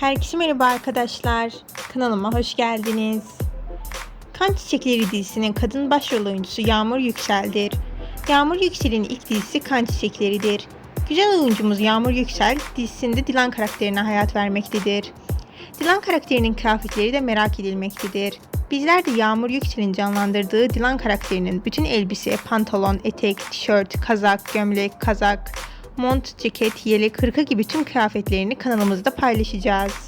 Herkese merhaba arkadaşlar. Kanalıma hoş geldiniz. Kan Çiçekleri dizisinin kadın başrol oyuncusu Yağmur Yüksel'dir. Yağmur Yüksel'in ilk dizisi Kan Çiçekleri'dir. Güzel oyuncumuz Yağmur Yüksel dizisinde Dilan karakterine hayat vermektedir. Dilan karakterinin kıyafetleri de merak edilmektedir. Bizler de Yağmur Yüksel'in canlandırdığı Dilan karakterinin bütün elbise, pantolon, etek, tişört, kazak, gömlek, kazak, mont, ceket, yelek, hırka gibi tüm kıyafetlerini kanalımızda paylaşacağız.